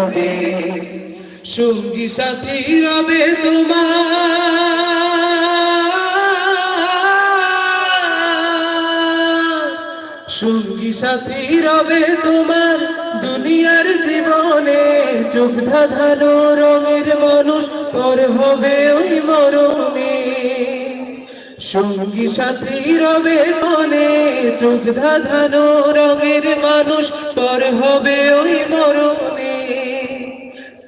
হবে। সঙ্গী সাথী রবে তোমার। সঙ্গী সাথী রবে তোমার দুনিয়ার জীবনে। চোখ ধাঁধানো রঙের মানুষ পর হবে ওই মরণে। সঙ্গী সাথী রবে মনে, চোখ ধাঁধানো রঙের মানুষ পর হবে ওই মরণে।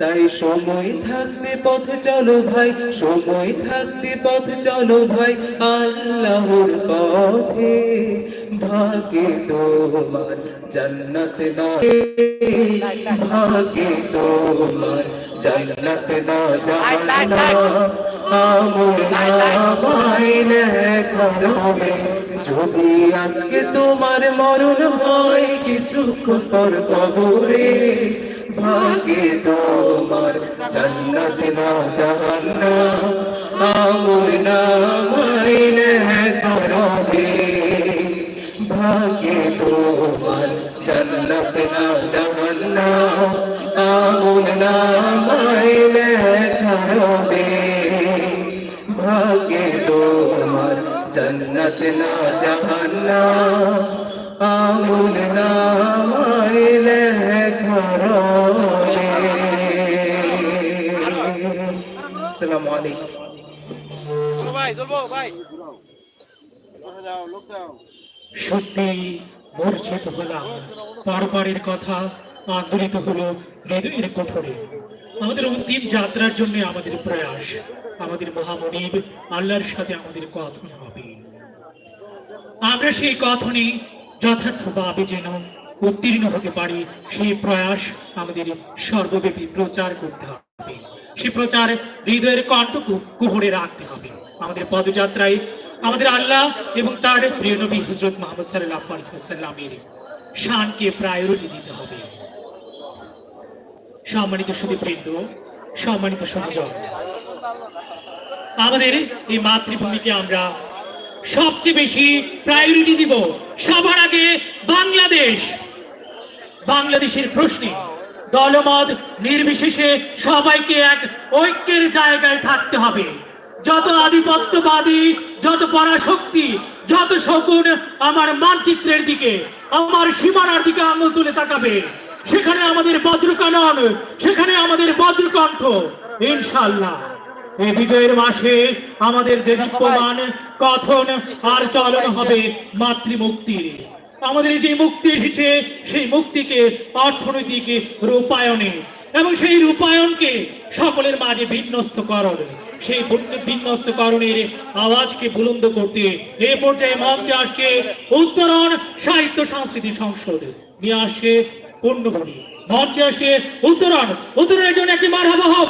তাই সময় থাকতে পথ চলো ভাই, সময় থাকতে পথ চলো ভাই, আল্লাহর পথে ভাগে তোমার, জান্নাত না ভাগে তোমার, জান্নাত না জাহান্নাম, আমল নামাইলে করবে যদি আজকে তোমার মরণ হয়, কিছুক্ষণ পর কবরে ভাগে তোমার জান্নাত না জাহান্নাম আমল নামাইলে করবে। ভাগে তোমার জান্নাত না জাহান্নাম আমল নামাইলে করবে। ভাগে তোমার জান্নাত না, জাহান্নাম। আমল নামাইলে করবে আসসালামু আলাইকুম। ভাই চলবো ভাই সত্যি মূর্ছিত হলাম। পরপরের কথা আন্দোলিত হলো হৃদয়ের কঠোরে। আমাদের অন্তিম যাত্রার জন্য আমাদের প্রয়াস, আমাদের মহামনিব, আল্লাহর সাথে আমাদের কথন হবে। আমরা সেই কথনে যথার্থভাবে যেন উত্তীর্ণ হতে পারি সেই প্রয়াস আমাদের সর্বব্যাপী প্রচার করতে হবে। সেই প্রচার হৃদয়ের কণ্ঠ কুহরে রাখতে হবে। আমাদের পদযাত্রায় আমাদের আল্লাহ এবং তার প্রিয় নবী হজরত মোহাম্মদ সাল্লাহ আলহিহাল্লামের শানকে প্রায়োরিটি দিতে হবে। সম্মানিত সুদীবৃন্দ সম্মানিত সহজন আমাদের এই মাতৃভূমিকে আমরা সবচেয়ে বেশি প্রায়োরিটি দিব সবার আগে বাংলাদেশ। বাংলাদেশের প্রশ্নে দলমত নির্বিশেষে সবাইকে এক ঐক্যের জায়গায় থাকতে হবে। যত আধিপত্যবাদী, যত পরাশক্তি, যত শকুন আমার মানচিত্রের দিকে, আমার সীমানার দিকে আঙুল তুলে তাকাবে। সেখানে আমাদের বজ্রকানন সেখানে আমাদের বজ্রকণ্ঠ। ইনশাল্লাহ এই বিজয়ের মাসে আমাদের দেদীপ্যমান কথন আর চলন হবে মাতৃমুক্তির আমাদের যে মুক্তি এসেছে সেই মুক্তিকে অর্থনৈতিক রূপায়নে এবং সেই রূপায়নকে সকলের মাঝে বিন্যস্ত করণ। সেই বিন্যস্তকরণের আওয়াজকে বুলন্দ করতে এ পর্যায়ে মঞ্চে আসছে উত্তরণ সাহিত্য সংস্কৃতি সংসদ। নিয়ে আসছে পূর্ণভূমি মঞ্চে আসছে উত্তরণ। উত্তরণের জন্য একটি মার হবা হোক।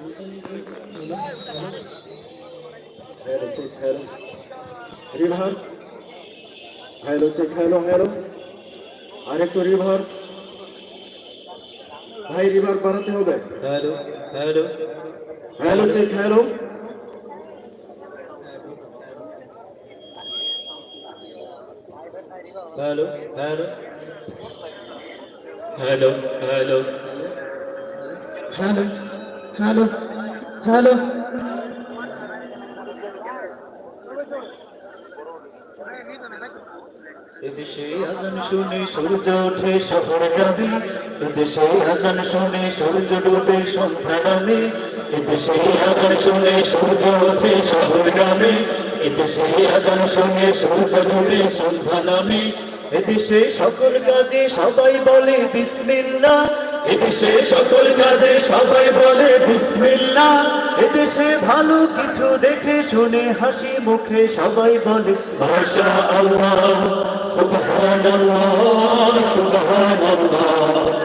Hello, check, hello. Reverb hello check hello hello আরেকটু রিভার ভাই রিভার বাড়াতে হবে hello hello hello check hello hello hello hello hello hello hello hello এদেশে আজান শুনে সূর্য ওঠে, শহর গ্রামে এদেশে আজান শুনে সূর্য ডুবে, সন্ধ্যা নামে। এদেশে আজান শুনে সূর্য ওঠে, শহর গ্রামে এদেশে আজান শুনে সূর্য ডুবে, সন্ধ্যা নামে। এদেশে সকল কাজে সবাই বলে বিসমিল্লা এদেশে সকল কাজে সবাই বলে বিসমিল্লা এদেশে ভালো কিছু দেখে শুনে হাসি মুখে সবাই বলে ভাষা আল্লাহ সুবহানাল্লাহ সুবহানাল্লাহ।